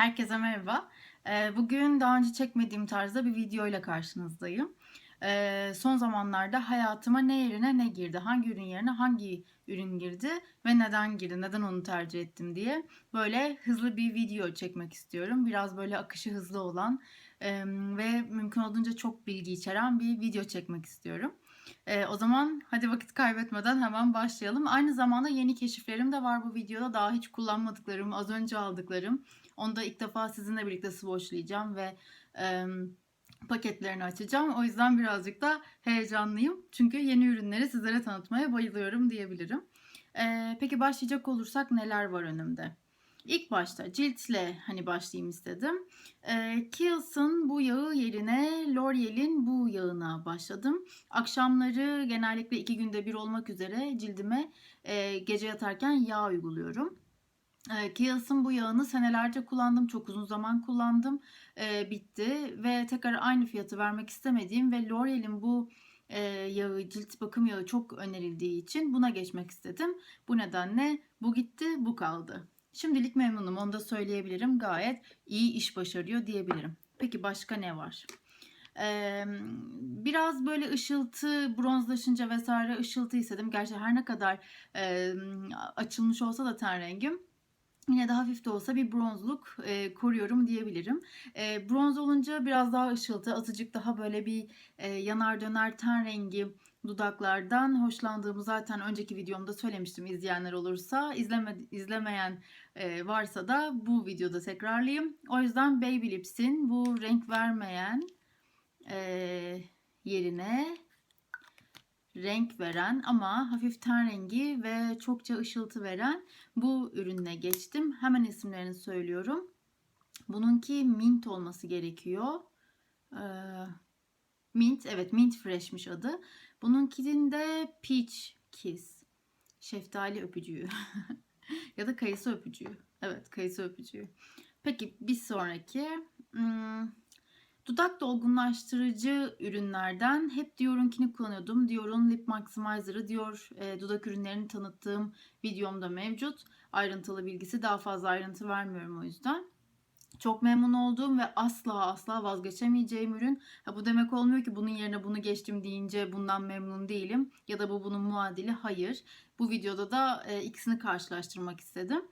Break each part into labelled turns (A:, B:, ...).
A: Herkese merhaba. Ee, Bugün daha önce çekmediğim tarzda bir video ile karşınızdayım. Ee, Son zamanlarda hayatıma ne yerine ne girdi, hangi ürün yerine hangi ürün girdi ve neden girdi, neden onu tercih ettim diye böyle hızlı bir video çekmek istiyorum. Biraz böyle akışı hızlı olan ve mümkün olduğunca çok bilgi içeren bir video çekmek istiyorum. Ee, o zaman hadi vakit kaybetmeden hemen başlayalım. Aynı zamanda yeni keşiflerim de var bu videoda. Daha hiç kullanmadıklarım, az önce aldıklarım. Onu da ilk defa sizinle birlikte swatchlayacağım ve e, paketlerini açacağım. O yüzden birazcık da heyecanlıyım. Çünkü yeni ürünleri sizlere tanıtmaya bayılıyorum diyebilirim. E, peki başlayacak olursak neler var önümde? İlk başta ciltle hani başlayayım istedim. E, Kiehl's'ın bu yağı yerine L'Oreal'in bu yağına başladım. Akşamları genellikle iki günde bir olmak üzere cildime e, gece yatarken yağ uyguluyorum. E, Kiehl's'ın bu yağını senelerce kullandım. Çok uzun zaman kullandım. E, bitti ve tekrar aynı fiyatı vermek istemediğim ve L'Oreal'in bu e, yağı, cilt bakım yağı çok önerildiği için buna geçmek istedim. Bu nedenle bu gitti, bu kaldı. Şimdilik memnunum, onu da söyleyebilirim. Gayet iyi iş başarıyor diyebilirim. Peki başka ne var? Ee, biraz böyle ışıltı, bronzlaşınca vesaire ışıltı istedim. Gerçi her ne kadar e, açılmış olsa da ten rengim yine de hafif de olsa bir bronzluk e, koruyorum diyebilirim. E, bronz olunca biraz daha ışıltı, azıcık daha böyle bir e, yanar döner ten rengi dudaklardan hoşlandığımı zaten önceki videomda söylemiştim izleyenler olursa. izleme, izlemeyen e, varsa da bu videoda tekrarlayayım. O yüzden Baby Lips'in bu renk vermeyen e, yerine renk veren ama hafif ten rengi ve çokça ışıltı veren bu ürüne geçtim. Hemen isimlerini söylüyorum. Bununki mint olması gerekiyor. Ee, mint, evet mint freshmiş adı. Bununkinin de peach kiss. Şeftali öpücüğü. ya da kayısı öpücüğü. Evet kayısı öpücüğü. Peki bir sonraki. Hmm, Dudak dolgunlaştırıcı ürünlerden hep Dior'unkini kullanıyordum. Dior'un Lip Maximizer'ı Dior e, dudak ürünlerini tanıttığım videomda mevcut. Ayrıntılı bilgisi daha fazla ayrıntı vermiyorum o yüzden. Çok memnun olduğum ve asla asla vazgeçemeyeceğim ürün. Ha, bu demek olmuyor ki bunun yerine bunu geçtim deyince bundan memnun değilim. Ya da bu bunun muadili. Hayır. Bu videoda da e, ikisini karşılaştırmak istedim.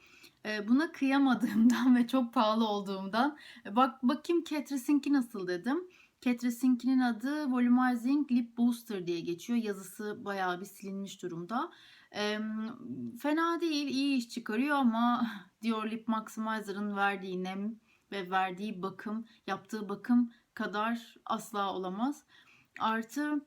A: E, buna kıyamadığımdan ve çok pahalı olduğumdan e, bak bakayım Catrice'inki nasıl dedim. Catrice'inkinin adı Volumizing Lip Booster diye geçiyor. Yazısı bayağı bir silinmiş durumda. E, fena değil, iyi iş çıkarıyor ama Dior Lip Maximizer'ın verdiği nem ve verdiği bakım, yaptığı bakım kadar asla olamaz. Artı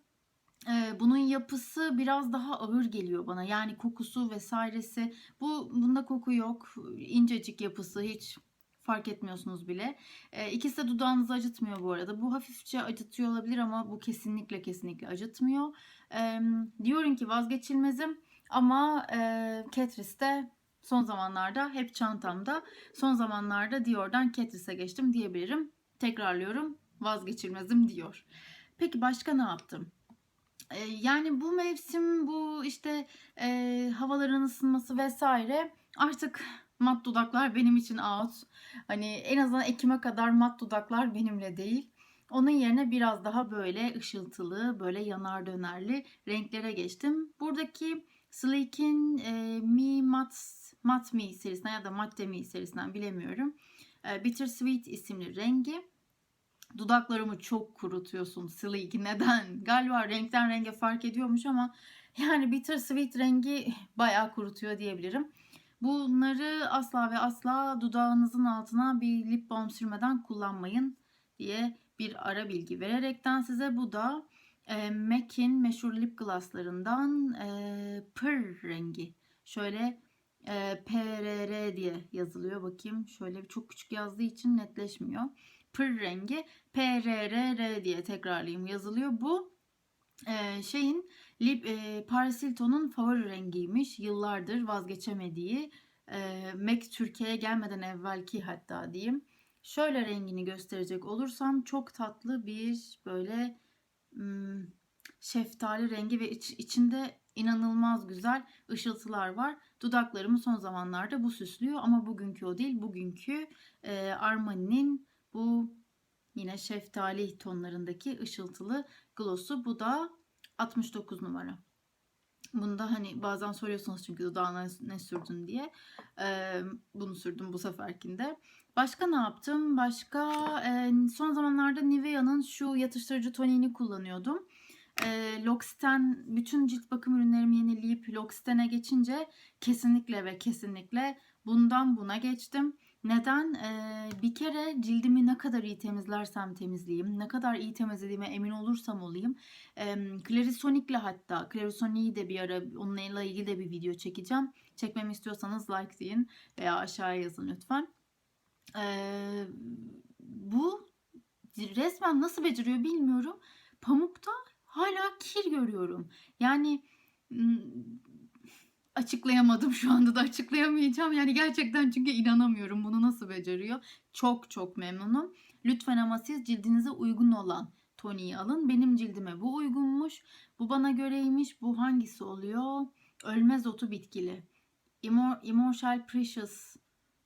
A: e, bunun yapısı biraz daha ağır geliyor bana. Yani kokusu vesairesi. Bu bunda koku yok. İncecik yapısı hiç fark etmiyorsunuz bile. E, ikisi de dudağınızı acıtmıyor bu arada. Bu hafifçe acıtıyor olabilir ama bu kesinlikle kesinlikle acıtmıyor. E, diyorum ki vazgeçilmezim ama e, de son zamanlarda hep çantamda. Son zamanlarda Dior'dan Catrice'e geçtim diyebilirim. Tekrarlıyorum vazgeçilmezim diyor. Peki başka ne yaptım? Yani bu mevsim bu işte e, havaların ısınması vesaire artık mat dudaklar benim için out. Hani en azından Ekim'e kadar mat dudaklar benimle değil. Onun yerine biraz daha böyle ışıltılı, böyle yanar dönerli renklere geçtim. Buradaki Sleek'in e, Mi Mat, Mat Mi serisinden ya da Matte Mi serisinden bilemiyorum. E, Bitter Sweet isimli rengi. Dudaklarımı çok kurutuyorsun Sleek. Neden? Galiba renkten renge fark ediyormuş ama yani bitter sweet rengi bayağı kurutuyor diyebilirim. Bunları asla ve asla dudağınızın altına bir lip balm sürmeden kullanmayın diye bir ara bilgi vererekten size bu da e, MAC'in meşhur lip glosslarından e, Pır rengi. Şöyle e, PRR diye yazılıyor. Bakayım şöyle çok küçük yazdığı için netleşmiyor pır rengi PRRR diye tekrarlayayım yazılıyor. Bu e, şeyin Lip, e, Paris Hilton'un favori rengiymiş. Yıllardır vazgeçemediği e, MAC Türkiye'ye gelmeden evvelki hatta diyeyim. Şöyle rengini gösterecek olursam çok tatlı bir böyle şeftali rengi ve iç, içinde İnanılmaz güzel ışıltılar var. Dudaklarımı son zamanlarda bu süslüyor ama bugünkü o değil. Bugünkü e, Armani'nin bu yine şeftali tonlarındaki ışıltılı gloss'u. Bu da 69 numara. Bunda hani bazen soruyorsunuz çünkü dudağına ne sürdün diye. Ee, bunu sürdüm bu seferkinde. Başka ne yaptım? Başka e, son zamanlarda Nivea'nın şu yatıştırıcı toniğini kullanıyordum. E, L'Occitane bütün cilt bakım ürünlerimi yenileyip L'Occitane'e geçince kesinlikle ve kesinlikle bundan buna geçtim. Neden? Ee, bir kere cildimi ne kadar iyi temizlersem temizleyeyim, ne kadar iyi temizlediğime emin olursam olayım. E, Clarisonic'le hatta, Clarisonic'i de bir ara onunla ilgili de bir video çekeceğim. Çekmemi istiyorsanız like deyin veya aşağıya yazın lütfen. Ee, bu resmen nasıl beceriyor bilmiyorum. Pamukta hala kir görüyorum. Yani açıklayamadım şu anda da açıklayamayacağım. Yani gerçekten çünkü inanamıyorum bunu nasıl beceriyor. Çok çok memnunum. Lütfen ama siz cildinize uygun olan toniği alın. Benim cildime bu uygunmuş. Bu bana göreymiş. Bu hangisi oluyor? Ölmez otu bitkili. Immor Immortal Precious.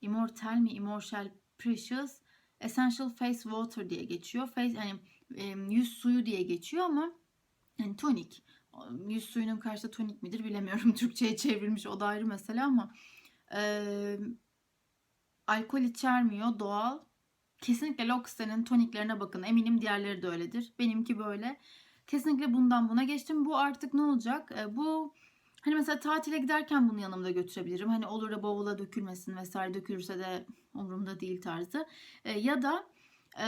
A: Immortal mi? Immortal Precious. Essential Face Water diye geçiyor. Face hani yüz suyu diye geçiyor ama yani tonik yüz suyunun karşıda tonik midir bilemiyorum. Türkçe'ye çevrilmiş o da ayrı mesele ama e, alkol içermiyor doğal. Kesinlikle L'Occitane'in toniklerine bakın. Eminim diğerleri de öyledir. Benimki böyle. Kesinlikle bundan buna geçtim. Bu artık ne olacak? E, bu hani mesela tatile giderken bunu yanımda götürebilirim. Hani olur da bavula dökülmesin vesaire dökülürse de umurumda değil tarzı. E, ya da e,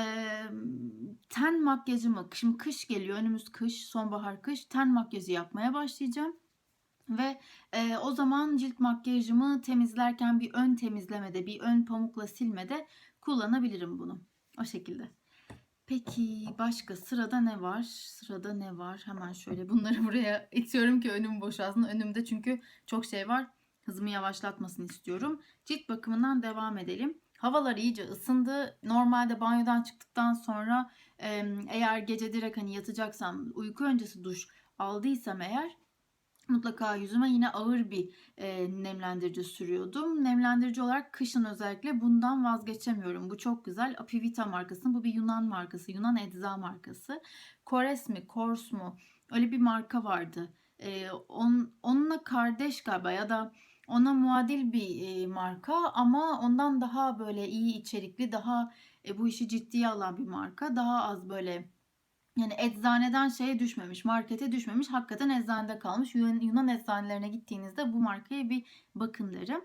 A: ten makyajımı şimdi kış geliyor önümüz kış sonbahar kış ten makyajı yapmaya başlayacağım. Ve e, o zaman cilt makyajımı temizlerken bir ön temizlemede, bir ön pamukla silmede kullanabilirim bunu. O şekilde. Peki başka sırada ne var? Sırada ne var? Hemen şöyle bunları buraya itiyorum ki önüm boşalsın. Önümde çünkü çok şey var. Hızımı yavaşlatmasını istiyorum. Cilt bakımından devam edelim. Havalar iyice ısındı. Normalde banyodan çıktıktan sonra eğer gece direkt hani yatacaksam uyku öncesi duş aldıysam eğer mutlaka yüzüme yine ağır bir e, nemlendirici sürüyordum. Nemlendirici olarak kışın özellikle bundan vazgeçemiyorum. Bu çok güzel. Apivita markasının bu bir Yunan markası. Yunan ecza markası. Kores mi, Kors mu? Öyle bir marka vardı. E, on, onunla kardeş galiba ya da ona muadil bir e, marka ama ondan daha böyle iyi içerikli, daha e, bu işi ciddiye alan bir marka. Daha az böyle yani eczaneden şeye düşmemiş, markete düşmemiş. Hakikaten eczanede kalmış. Yunan, Yunan eczanelerine gittiğinizde bu markaya bir bakın derim.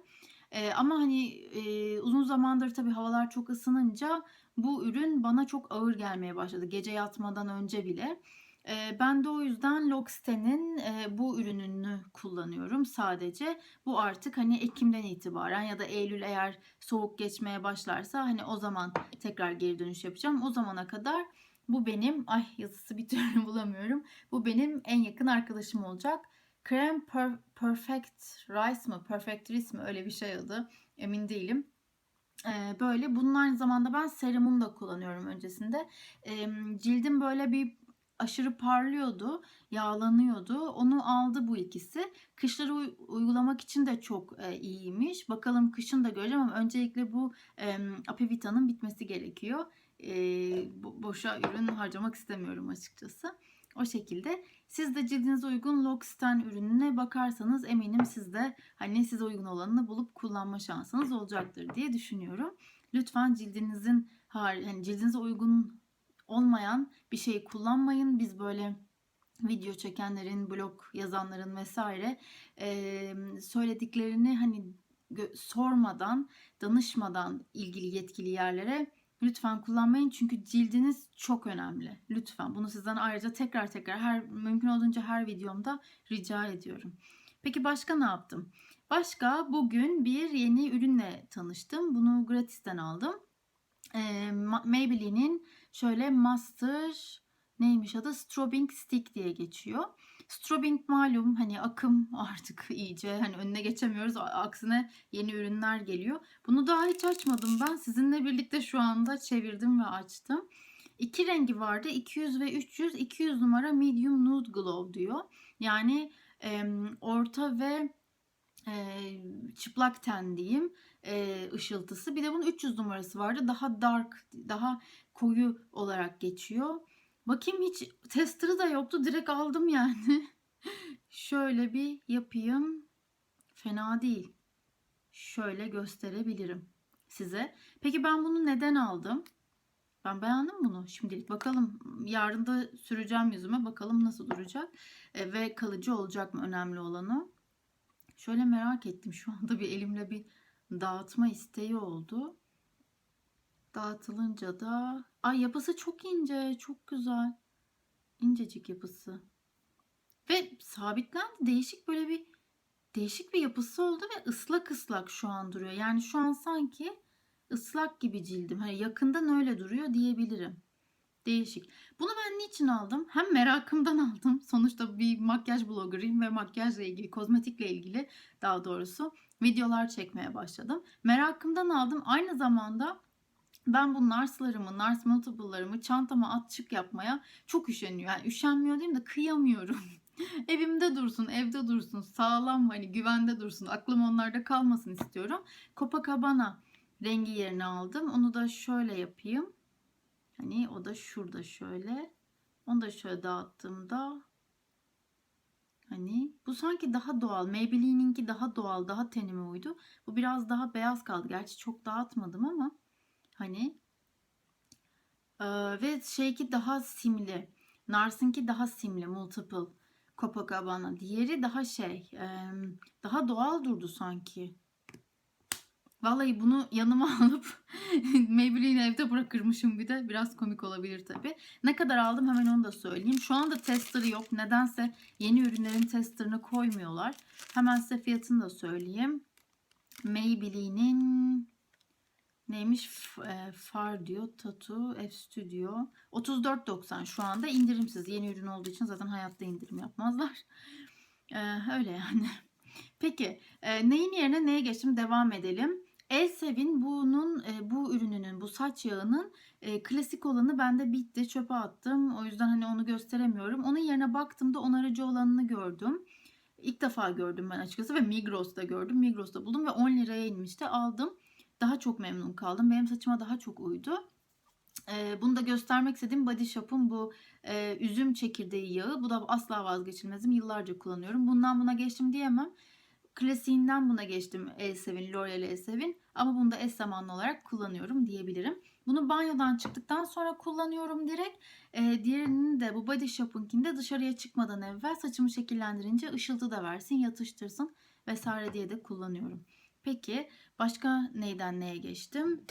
A: E, ama hani e, uzun zamandır tabii havalar çok ısınınca bu ürün bana çok ağır gelmeye başladı. Gece yatmadan önce bile. E, ben de o yüzden L'Occitane'in e, bu ürününü kullanıyorum sadece. Bu artık hani Ekim'den itibaren ya da Eylül eğer soğuk geçmeye başlarsa hani o zaman tekrar geri dönüş yapacağım. O zamana kadar bu benim ay yazısı bir türlü bulamıyorum. Bu benim en yakın arkadaşım olacak. Creme per, Perfect Rice mı? Perfect Rice mi? Öyle bir şey adı. Emin değilim. Ee, böyle bunun aynı zamanda ben serumunu da kullanıyorum öncesinde. Ee, cildim böyle bir aşırı parlıyordu, yağlanıyordu. Onu aldı bu ikisi. Kışları uygulamak için de çok e, iyiymiş. Bakalım kışın da göreceğim ama öncelikle bu e, Apivita'nın bitmesi gerekiyor. E, boşa ürün harcamak istemiyorum açıkçası. O şekilde siz de cildinize uygun L'Occitane ürününe bakarsanız eminim siz de hani size uygun olanını bulup kullanma şansınız olacaktır diye düşünüyorum. Lütfen cildinizin hani cildinize uygun olmayan bir şey kullanmayın. Biz böyle video çekenlerin, blog yazanların vesaire e, söylediklerini hani sormadan, danışmadan ilgili yetkili yerlere lütfen kullanmayın. Çünkü cildiniz çok önemli. Lütfen bunu sizden ayrıca tekrar tekrar her mümkün olduğunca her videomda rica ediyorum. Peki başka ne yaptım? Başka bugün bir yeni ürünle tanıştım. Bunu gratisten aldım. E, Maybelline'in şöyle Master neymiş adı? Strobing Stick diye geçiyor. Strobing malum hani akım artık iyice hani önüne geçemiyoruz. Aksine yeni ürünler geliyor. Bunu daha hiç açmadım ben. Sizinle birlikte şu anda çevirdim ve açtım. İki rengi vardı. 200 ve 300. 200 numara medium nude glow diyor. Yani em, orta ve e, çıplak ten diyeyim e, ışıltısı. Bir de bunun 300 numarası vardı. Daha dark, daha koyu olarak geçiyor. Bakayım hiç tester'ı da yoktu. Direkt aldım yani. Şöyle bir yapayım. Fena değil. Şöyle gösterebilirim size. Peki ben bunu neden aldım? Ben beğendim bunu şimdilik. Bakalım yarın da süreceğim yüzüme. Bakalım nasıl duracak. E, ve kalıcı olacak mı önemli olanı. Şöyle merak ettim. Şu anda bir elimle bir dağıtma isteği oldu. Dağıtılınca da ay yapısı çok ince, çok güzel. İncecik yapısı. Ve sabitlendi. Değişik böyle bir değişik bir yapısı oldu ve ıslak ıslak şu an duruyor. Yani şu an sanki ıslak gibi cildim. Hani yakından öyle duruyor diyebilirim. Değişik. Bunu ben niçin aldım? Hem merakımdan aldım. Sonuçta bir makyaj bloggerıyım ve makyajla ilgili, kozmetikle ilgili daha doğrusu videolar çekmeye başladım. Merakımdan aldım. Aynı zamanda ben bu narslarımı, nars multiple'larımı çantama at çık yapmaya çok üşeniyor. Yani üşenmiyor diyeyim de kıyamıyorum. Evimde dursun, evde dursun, sağlam hani güvende dursun. Aklım onlarda kalmasın istiyorum. Copacabana rengi yerine aldım. Onu da şöyle yapayım. Hani o da şurada şöyle. Onu da şöyle dağıttığımda hani bu sanki daha doğal. Maybelline'inki daha doğal, daha tenime uydu. Bu biraz daha beyaz kaldı. Gerçi çok dağıtmadım ama hani ee, ve şeyki daha simli. Nars'ınki daha simli, multiple. Copacabana. Diğeri daha şey, e, daha doğal durdu sanki. Vallahi bunu yanıma alıp Maybelline'i evde bırakırmışım bir de. Biraz komik olabilir tabi. Ne kadar aldım hemen onu da söyleyeyim. Şu anda tester'ı yok. Nedense yeni ürünlerin tester'ını koymuyorlar. Hemen size fiyatını da söyleyeyim. Maybelline'in neymiş? E, Far diyor. Tattoo F Studio. 34.90 şu anda indirimsiz. Yeni ürün olduğu için zaten hayatta indirim yapmazlar. Ee, öyle yani. Peki e, neyin yerine neye geçtim devam edelim. Elsevin bunun e, bu ürününün bu saç yağının e, klasik olanı bende bitti çöpe attım. O yüzden hani onu gösteremiyorum. Onun yerine baktığımda onarıcı olanını gördüm. İlk defa gördüm ben açıkçası ve Migros'ta gördüm. Migros'ta buldum ve 10 liraya inmişti. Aldım. Daha çok memnun kaldım. Benim saçıma daha çok uydu. Ee, bunu da göstermek istediğim Body Shop'un bu e, üzüm çekirdeği yağı. Bu da asla vazgeçilmezim. Yıllarca kullanıyorum. Bundan buna geçtim diyemem. Klasiğinden buna geçtim Elsevin, L'Oreal Elsevin. Ama bunu da eş zamanlı olarak kullanıyorum diyebilirim. Bunu banyodan çıktıktan sonra kullanıyorum direkt. Ee, diğerini de bu Body Shop'unkinde dışarıya çıkmadan evvel saçımı şekillendirince ışıltı da versin, yatıştırsın vesaire diye de kullanıyorum. Peki başka neyden neye geçtim?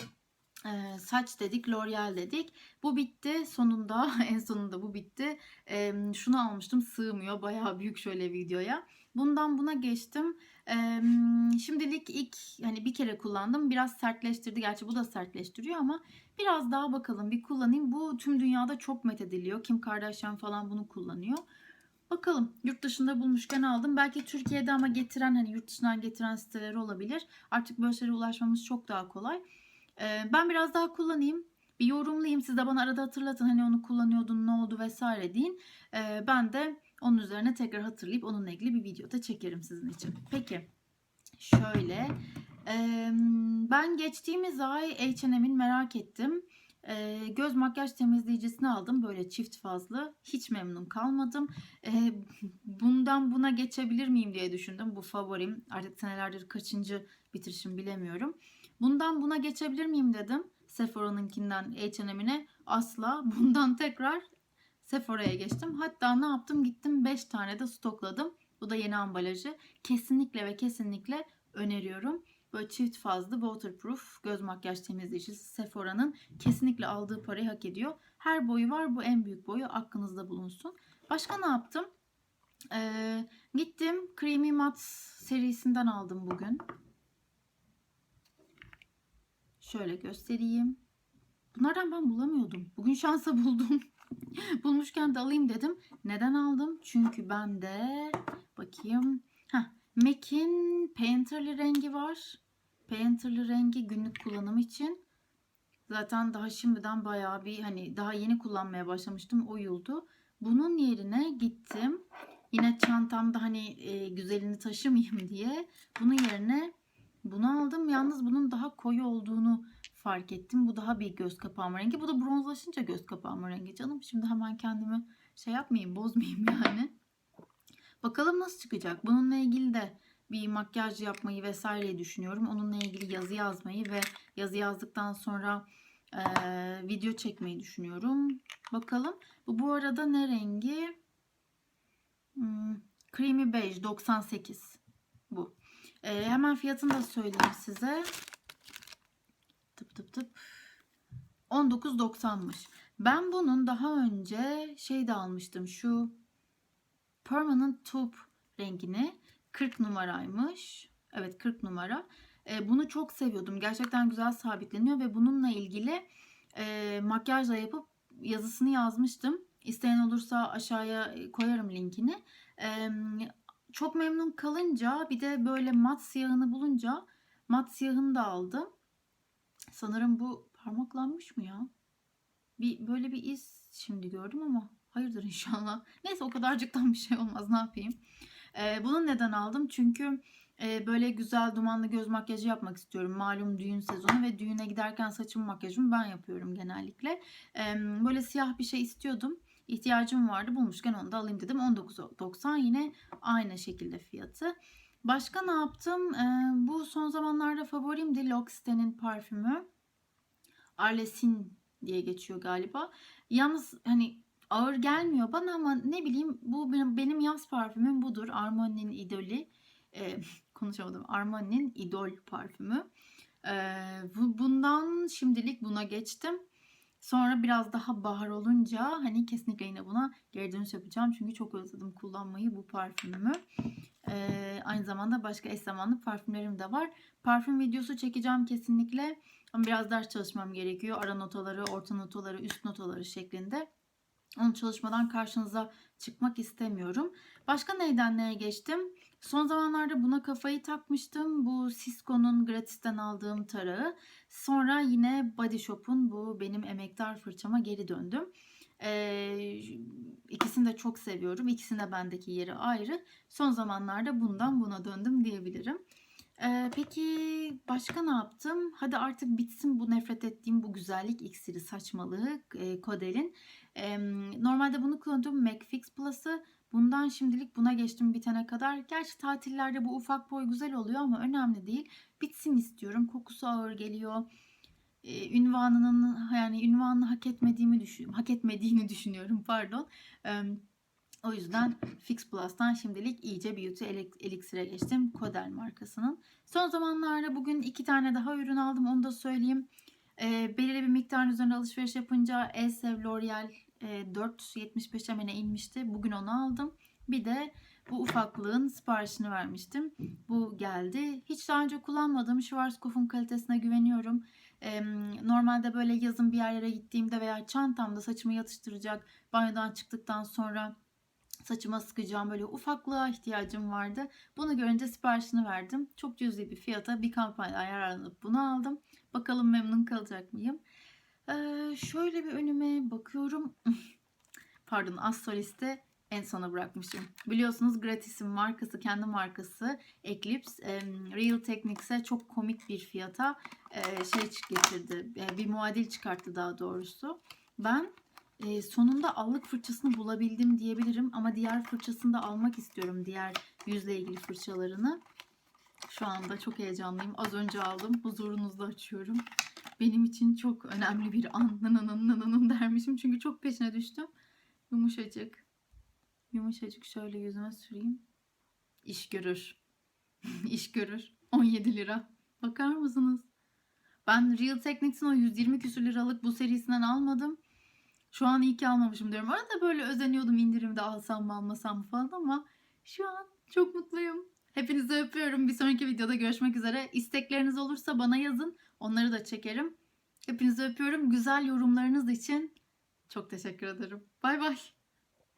A: Ee, saç dedik, L'Oreal dedik. Bu bitti. Sonunda, en sonunda bu bitti. Ee, şunu almıştım, sığmıyor. Bayağı büyük şöyle videoya. Bundan buna geçtim. Ee, şimdilik ilk hani bir kere kullandım. Biraz sertleştirdi. Gerçi bu da sertleştiriyor ama biraz daha bakalım bir kullanayım. Bu tüm dünyada çok methediliyor. Kim Kardashian falan bunu kullanıyor. Bakalım yurt dışında bulmuşken aldım. Belki Türkiye'de ama getiren hani yurt dışından getiren siteleri olabilir. Artık böyle şeylere ulaşmamız çok daha kolay. Ee, ben biraz daha kullanayım. Bir yorumlayayım. Siz de bana arada hatırlatın. Hani onu kullanıyordun ne oldu vesaire deyin. Ee, ben de onun üzerine tekrar hatırlayıp onunla ilgili bir video da çekerim sizin için. Peki. Şöyle. Ee, ben geçtiğimiz ay H&M'in merak ettim. Ee, göz makyaj temizleyicisini aldım. Böyle çift fazlı. Hiç memnun kalmadım. Ee, bundan buna geçebilir miyim diye düşündüm. Bu favorim. Artık senelerdir kaçıncı bitirişim bilemiyorum. Bundan buna geçebilir miyim dedim. Sephora'nınkinden H&M'ine asla. Bundan tekrar Sephora'ya geçtim. Hatta ne yaptım? Gittim 5 tane de stokladım. Bu da yeni ambalajı. Kesinlikle ve kesinlikle öneriyorum. Böyle çift fazlı waterproof göz makyaj temizleyicisi Sephora'nın kesinlikle aldığı parayı hak ediyor. Her boyu var. Bu en büyük boyu aklınızda bulunsun. Başka ne yaptım? Ee, gittim Creamy Matte serisinden aldım bugün. Şöyle göstereyim. Bunlardan ben bulamıyordum. Bugün şansa buldum. Bulmuşken de alayım dedim. Neden aldım? Çünkü bende bakayım. Heh, MAC'in Painterly rengi var. Painterly rengi günlük kullanım için. Zaten daha şimdiden bayağı bir hani daha yeni kullanmaya başlamıştım. Oyuldu. Bunun yerine gittim. yine çantamda hani e, güzelini taşımayayım diye bunun yerine bunu aldım. Yalnız bunun daha koyu olduğunu fark ettim. Bu daha bir göz kapağıma rengi. Bu da bronzlaşınca göz kapağıma rengi canım. Şimdi hemen kendimi şey yapmayayım, bozmayayım yani. Bakalım nasıl çıkacak. Bununla ilgili de bir makyaj yapmayı vesaire düşünüyorum. Onunla ilgili yazı yazmayı ve yazı yazdıktan sonra e, video çekmeyi düşünüyorum. Bakalım. Bu bu arada ne rengi? Hmm, Creamy Beige 98. Bu. E, hemen fiyatını da söyleyeyim size. Tıp tıp tıp. 19.90'mış. Ben bunun daha önce şey de almıştım. Şu Permanent Taupe rengini 40 numaraymış. Evet 40 numara. E, bunu çok seviyordum. Gerçekten güzel sabitleniyor ve bununla ilgili e, makyajla yapıp yazısını yazmıştım. İsteyen olursa aşağıya koyarım linkini. E, çok memnun kalınca bir de böyle mat siyahını bulunca mat siyahını da aldım. Sanırım bu parmaklanmış mı ya? Bir böyle bir iz şimdi gördüm ama hayırdır inşallah. Neyse o kadarcıktan bir şey olmaz ne yapayım. Ee, bunu neden aldım? Çünkü e, böyle güzel dumanlı göz makyajı yapmak istiyorum. Malum düğün sezonu ve düğüne giderken saçım makyajımı ben yapıyorum genellikle. Ee, böyle siyah bir şey istiyordum. İhtiyacım vardı. Bulmuşken onu da alayım dedim. 19.90 yine aynı şekilde fiyatı. Başka ne yaptım? Ee, bu son zamanlarda favorimdi L'Occitane'in parfümü. Arlesin diye geçiyor galiba. Yalnız hani ağır gelmiyor bana ama ne bileyim bu benim, benim yaz parfümüm budur. Armani'nin idolü. Ee, konuşamadım. Armani'nin idol parfümü. Bu, bundan şimdilik buna geçtim. Sonra biraz daha bahar olunca hani kesinlikle yine buna geri dönüş yapacağım. Çünkü çok özledim kullanmayı bu parfümümü. Ee, aynı zamanda başka eş zamanlı parfümlerim de var. Parfüm videosu çekeceğim kesinlikle. Ama biraz ders çalışmam gerekiyor. Ara notaları, orta notaları, üst notaları şeklinde. Onu çalışmadan karşınıza çıkmak istemiyorum. Başka neyden neye geçtim? Son zamanlarda buna kafayı takmıştım. Bu Cisco'nun gratisten aldığım tarağı. Sonra yine Body Shop'un bu benim emektar fırçama geri döndüm. Ee, ikisini de çok seviyorum. İkisinde bendeki yeri ayrı. Son zamanlarda bundan buna döndüm diyebilirim. Ee, peki başka ne yaptım? Hadi artık bitsin bu nefret ettiğim bu güzellik iksiri saçmalığı e, Kodel'in. Normalde bunu kullanıyordum McFix Plus'ı. Bundan şimdilik buna geçtim bitene kadar. Gerçi tatillerde bu ufak boy güzel oluyor ama önemli değil. Bitsin istiyorum. Kokusu ağır geliyor. E, ünvanının yani ünvanını hak etmediğimi düşünüyorum. Hak etmediğini düşünüyorum pardon. E, o yüzden Fix Plus'tan şimdilik iyice Beauty Elixir'e geçtim. Kodel markasının. Son zamanlarda bugün iki tane daha ürün aldım. Onu da söyleyeyim. E, belirli bir miktarın üzerinde alışveriş yapınca Elsev L'Oreal e, 4.75'e mi ne inmişti. Bugün onu aldım. Bir de bu ufaklığın siparişini vermiştim. Bu geldi. Hiç daha önce kullanmadığım Schwarzkopf'un kalitesine güveniyorum. Ee, normalde böyle yazın bir yerlere gittiğimde veya çantamda saçımı yatıştıracak banyodan çıktıktan sonra saçıma sıkacağım böyle ufaklığa ihtiyacım vardı. Bunu görünce siparişini verdim. Çok cüzi bir fiyata bir kampanya ayarlanıp bunu aldım. Bakalım memnun kalacak mıyım? Ee, şöyle bir önüme bakıyorum. Pardon Astrolist'te en sona bırakmışım. Biliyorsunuz Gratis'in markası, kendi markası Eclipse Real Techniques'e çok komik bir fiyata şey getirdi. bir muadil çıkarttı daha doğrusu. Ben sonunda allık fırçasını bulabildim diyebilirim ama diğer fırçasını da almak istiyorum. Diğer yüzle ilgili fırçalarını. Şu anda çok heyecanlıyım. Az önce aldım. Huzurunuzda açıyorum. Benim için çok önemli bir an. Nananın nananın dermişim. Çünkü çok peşine düştüm. Yumuşacık. Yumuşacık şöyle yüzüme süreyim. İş görür. İş görür. 17 lira. Bakar mısınız? Ben Real Techniques'in o 120 küsür liralık bu serisinden almadım. Şu an iyi ki almamışım diyorum. Arada böyle özeniyordum indirimde alsam mı almasam mı falan ama şu an çok mutluyum. Hepinizi öpüyorum. Bir sonraki videoda görüşmek üzere. İstekleriniz olursa bana yazın. Onları da çekerim. Hepinizi öpüyorum. Güzel yorumlarınız için çok teşekkür ederim. Bay bay.